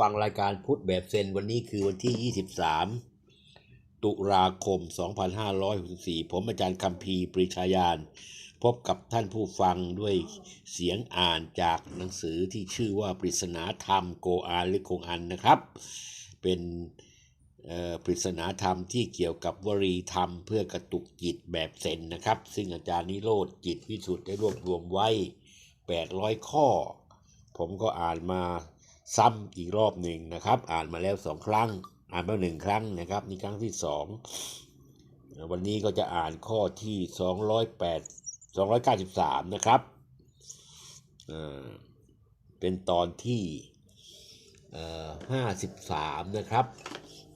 ฟังรายการพุทธแบบเซนวันนี้คือวันที่ 23 ตุลาคม 2564 ผมอาจารย์คัมภีปริชายาน พบกับท่านผู้ฟังด้วยเสียงอ่านจากหนังสือที่ชื่อว่าปริศนาธรรมโกอานหรือคงอันนะครับ เป็นปริศนาธรรมที่เกี่ยวกับวรีธรรมเพื่อกระตุกจิตแบบเซนนะครับ ซึ่งอาจารย์นิโรธจิตวิสุทธ์ได้รวบรวมไว้ 800 ข้อ ผมก็อ่านมา ซ้ำอีกรอบหนึ่งนะครับ อ่านมาแล้วสองครั้ง อ่านมาหนึ่งครั้งนะครับนี่ครั้งที่สองวันนี้ก็จะอ่านข้อที่208 293นะครับเป็นตอนที่เอ่อ53นะครับ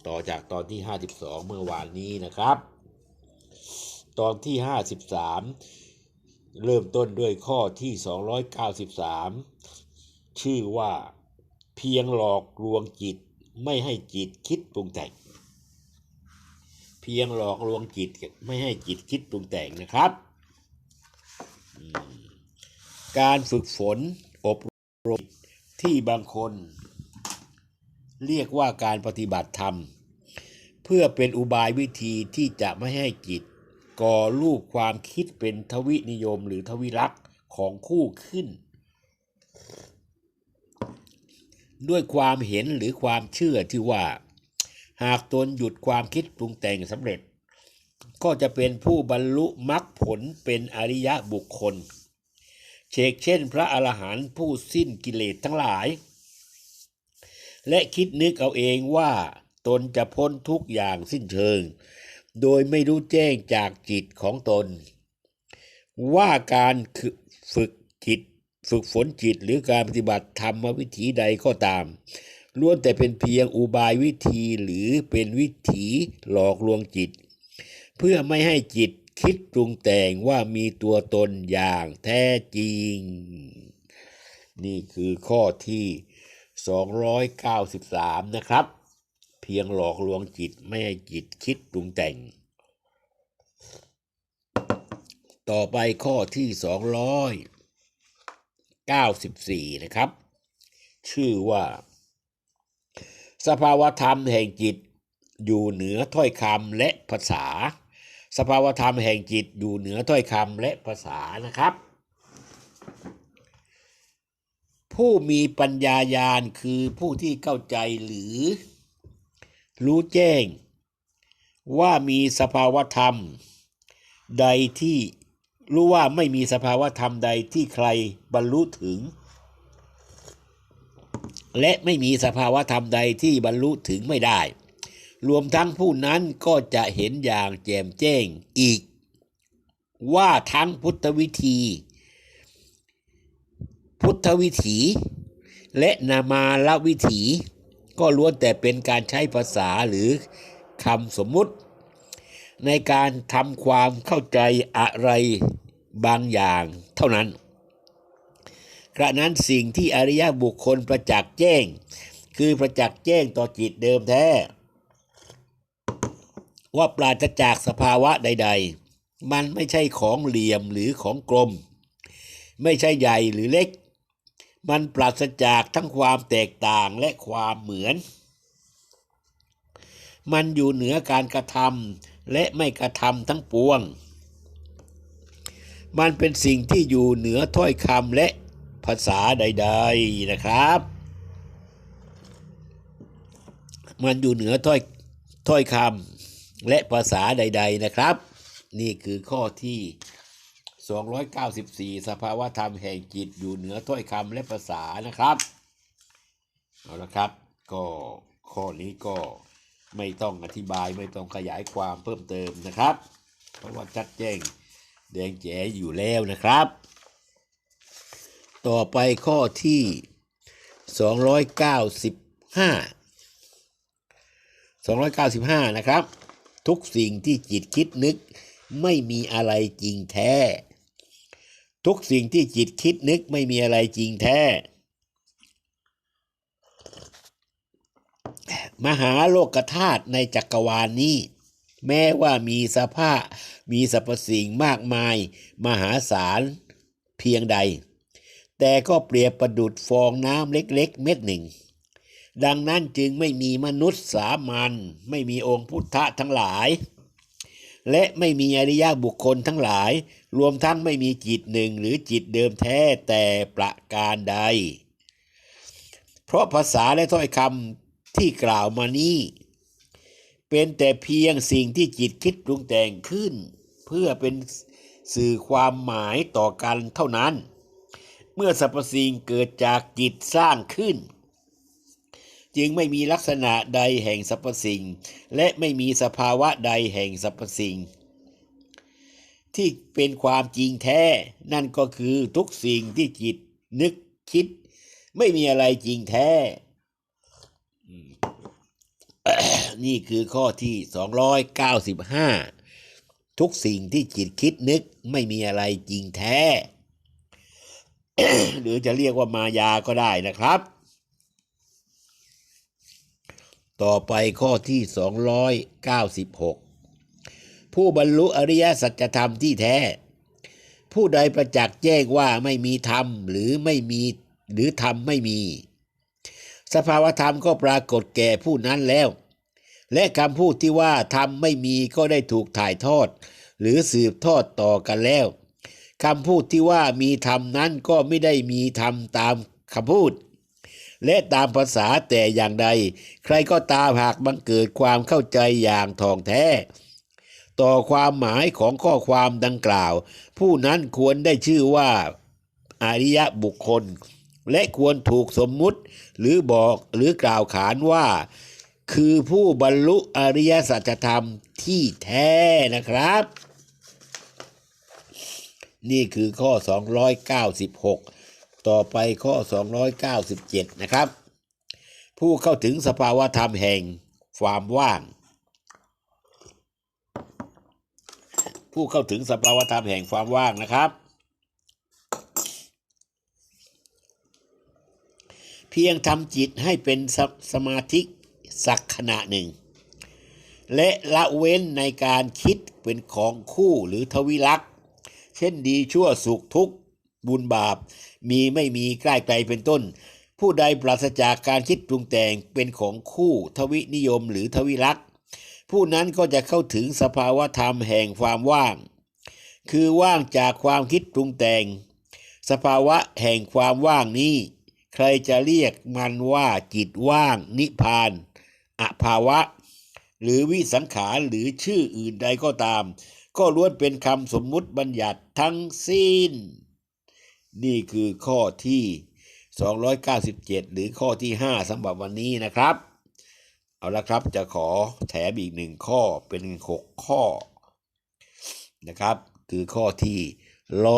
ต่อจากตอนที่52เมื่อวานนี้นะครับ ตอนที่53เริ่มต้นด้วยข้อที่293ชื่อว่า เพียงหลอกลวงจิตไม่ให้จิตคิดปรุงแต่ง เพียงหลอกลวงจิตไม่ให้จิตคิดปรุงแต่งนะครับ การฝึกฝนอบรมที่บางคน เรียกว่าการปฏิบัติธรรม เพื่อเป็นอุบายวิธีที่จะไม่ให้จิต ก่อรูปความคิดเป็นทวินิยมหรือทวิรักษ์ของคู่ขึ้น ด้วยความเห็นหรือความเชื่อที่ว่า หากตนหยุดความคิดปรุงแต่งสำเร็จ ก็จะเป็นผู้บรรลุมรรคผลเป็นอริยะบุคคล เชกเช่น พระอรหันต์ผู้สิ้นกิเลสทั้งหลาย และคิดนึกเอาเองว่าตนจะพ้นทุกอย่างสิ้นเชิง โดยไม่รู้แจ้งจากจิตของตน ว่าการฝึกจิต ฝึกฝนจิตหรือการปฏิบัติธรรมวิถีใดก็ตามล้วนแต่เป็นเพียงอุบายวิธีหรือเป็นวิถีหลอกลวงจิต เพื่อไม่ให้จิตคิดปรุงแต่งว่ามีตัวตนอย่างแท้จริง นี่คือข้อที่ 293 นะครับ เพียงหลอกลวงจิตไม่ให้จิตคิดปรุงแต่ง ต่อไปข้อที่ 94 นะครับ ชื่อว่า สภาวธรรมแห่งจิตอยู่เหนือถ้อยคำและภาษา สภาวธรรมแห่งจิตอยู่เหนือถ้อยคำและภาษานะครับ ผู้มีปัญญายาณคือผู้ที่เข้าใจหรือ รู้แจ้ง ว่ามีสภาวธรรม ใดที่ รู้ว่าไม่มีสภาวธรรมใดที่ใครบรรลุถึง และไม่มีสภาวธรรมใดที่บรรลุถึงไม่ได้ รวมทั้งผู้นั้นก็จะเห็นอย่างแจ่มแจ้งอีก ว่าทั้งพุทธวิธี พุทธวิถี และนามาลวิถี ก็ล้วนแต่เป็นการใช้ภาษาหรือคำสมมุติ ในการทำความเข้าใจอะไรบางอย่างเท่านั้น กระนั้นสิ่งที่อริยบุคคลประจักษ์แจ้ง คือประจักษ์แจ้งต่อจิตเดิมแท้ ว่าปราศจากสภาวะใด ๆ มันไม่ใช่ของเหลี่ยมหรือของกลม ไม่ใช่ใหญ่หรือเล็ก มันปราศจากทั้งความแตกต่างและความเหมือน มันอยู่เหนือการกระทำ และไม่กระทำทั้งปวง มันเป็นสิ่งที่อยู่เหนือถ้อยคำและภาษาใด ๆนะครับ มันอยู่เหนือถ้อยถ้อยคำและภาษาใด ๆนะครับ นี่คือข้อที่ 294 สภาวธรรมแห่งจิตอยู่เหนือถ้อยคำและภาษานะครับ เอาละครับ ก็ข้อนี้ก็ ไม่ต้องอธิบายไม่ต้องขยายความเพิ่มเติมนะครับ เพราะว่าชัดแจ้งแดงแจ๋อยู่แล้วนะครับ ต่อไปข้อที่ 295 295 นะครับ ทุกสิ่งที่จิตคิดนึกไม่มีอะไรจริงแท้ ทุกสิ่งที่จิตคิดนึกไม่มีอะไรจริงแท้ มหาโลกธาตุในจักรวาลนี้ แม้ว่ามีสภาพมีสรรพสิ่งมากมาย มหาศาลเพียงใด แต่ก็เปรียบประดุดฟองน้ำเล็กๆ เม็ดหนึ่ง ดังนั้นจึงไม่มีมนุษย์สามัญไม่มีองค์พุทธะทั้งหลาย และไม่มีอริยบุคคลทั้งหลาย รวมทั้งไม่มีจิตหนึ่งหรือจิตเดิมแท้แต่ประการใด เพราะภาษาและถ้อยคำ ที่กล่าวมานี้ เป็นแต่เพียงสิ่งที่จิตคิดปรุงแต่งขึ้น เพื่อเป็นสื่อความหมายต่อกันเท่านั้น เมื่อสรรพสิ่งเกิดจากจิตสร้างขึ้น จึงไม่มีลักษณะใดแห่งสรรพสิ่ง และไม่มีสภาวะใดแห่งสรรพสิ่ง ที่เป็นความจริงแท้ นั่นก็คือทุกสิ่งที่จิตนึกคิด ไม่มีอะไรจริงแท้อืม นี่คือข้อที่ 295 ทุกสิ่งที่จิตคิดนึกไม่มีอะไรจริงแท้ หรือจะเรียกว่ามายาก็ได้นะครับ ต่อไปข้อที่ 296 ผู้บรรลุอริยสัจธรรมที่แท้ ผู้ใดประจักษ์แจ้งว่าไม่มีธรรมหรือไม่มีหรือธรรมไม่มีสภาวธรรมก็ปรากฏแก่ผู้นั้นแล้ว และคำพูดที่ว่าธรรมไม่มีก็ได้ถูกถ่ายทอด หรือสืบทอดต่อกันแล้วคำพูดที่ว่ามีธรรมนั้นก็ไม่ได้มีธรรมตามคำพูด และตามภาษาแต่อย่างใด ใครก็ตามหากบังเกิดความเข้าใจอย่างท่องแท้ ต่อความหมายของข้อความดังกล่าว ผู้นั้นควรได้ชื่อว่าอริยบุคคล และควรถูกสมมุติหรือบอกหรือกล่าวขานว่า คือผู้บรรลุอริยสัจธรรมที่แท้นะครับ นี่คือข้อ 296 ต่อไปข้อ 297 นะครับ ผู้เข้าถึงสภาวธรรมแห่งความว่าง ผู้เข้าถึงสภาวธรรมแห่งความว่างนะครับ เพียงทำจิตให้เป็นสสมาธิ สักขณะหนึ่ง และละเว้นในการคิดเป็นของคู่หรือทวิลักษ์เช่นดีชั่วสุขทุกข์บุญบาปมีไม่มีใกล้ไกลเป็นต้น ผู้ใดปราศจากการคิดปรุงแต่งเป็นของคู่ทวินิยมหรือทวิลักษ์ผู้นั้นก็จะเข้าถึงสภาวะธรรมแห่งความว่าง คือว่างจากความคิดปรุงแต่ง สภาวะแห่งความว่างนี้ ใครจะเรียกมันว่าจิตว่างนิพพาน อภาวะ หรือวิสังขารหรือชื่ออื่นใดก็ตาม ก็ล้วนเป็นคำสมมุติบัญญัติทั้งสิ้น นี่คือข้อที่ 297 หรือข้อที่ 5สำหรับวันนี้นะครับ เอาละครับจะขอแถมอีกหนึ่งข้อเป็น 6 ข้อนะครับ คือข้อที่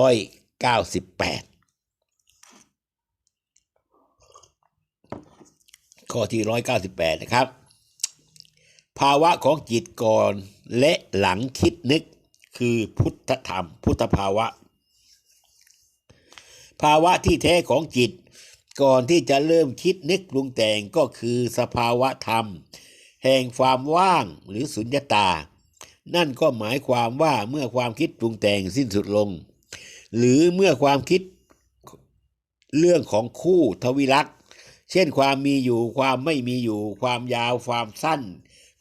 198ข้อที่ 198 นะครับ ภาวะของจิตก่อนและหลังคิดนึกคือพุทธธรรม พุทธภาวะ ภาวะที่แท้ของจิต ก่อนที่จะเริ่มคิดนึกปรุงแต่งก็คือสภาวะธรรม แห่งความว่างหรือสุญญตา นั่นก็หมายความว่าเมื่อความคิดปรุงแต่งสิ้นสุดลง หรือเมื่อความคิดเรื่องของคู่ทวิลักษณ์ เช่นความมีอยู่ความไม่มีอยู่ ความยาวความสั้น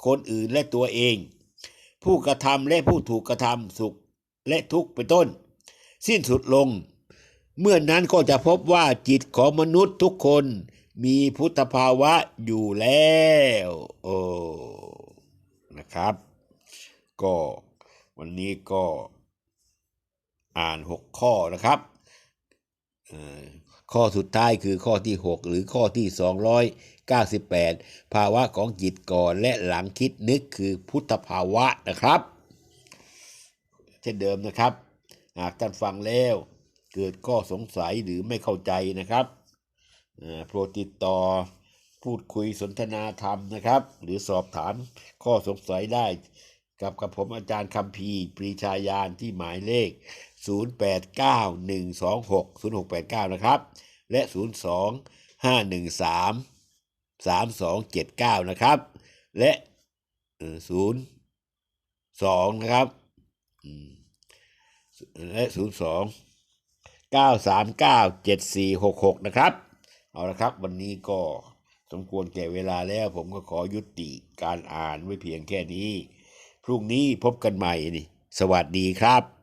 คนอื่นและตัวเอง ผู้กระทำและผู้ถูกกระทำสุขและทุกข์เป็นต้น สิ้นสุดลง เมื่อนนั้นก็จะพบว่าจิตของมนุษย์ทุกคนมีพุทธภาวะอยู่แล้วโอ้นะครับ ก็วันนี้ก็อ่านหกข้อนะครับ ข้อสุดท้ายคือข้อที่ 6 หรือข้อที่ 298 ภาวะของจิตก่อนและหลังคิดนึกคือพุทธภาวะนะครับ เช่นเดิมนะครับ หากท่านฟังแล้วเกิดข้อสงสัยหรือไม่เข้าใจนะครับโปรดติดต่อพูดคุยสนทนาธรรมนะครับ หรือสอบถามข้อสงสัยได้ กับกับผมอาจารย์คำพีปรีชาญาณที่หมายเลข 0891260689 นะครับ และ 02 513 3279 นะครับ และศูนย์สองนะครับและศูนย์สองเก้าสามเก้าเจ็ดสี่หกหกนะครับ เอาละครับ วันนี้ก็สมควรแก่เวลาแล้ว ผมก็ขอยุติการอ่านไว้เพียงแค่นี้ พรุ่งนี้พบกันใหม่นี่ สวัสดีครับ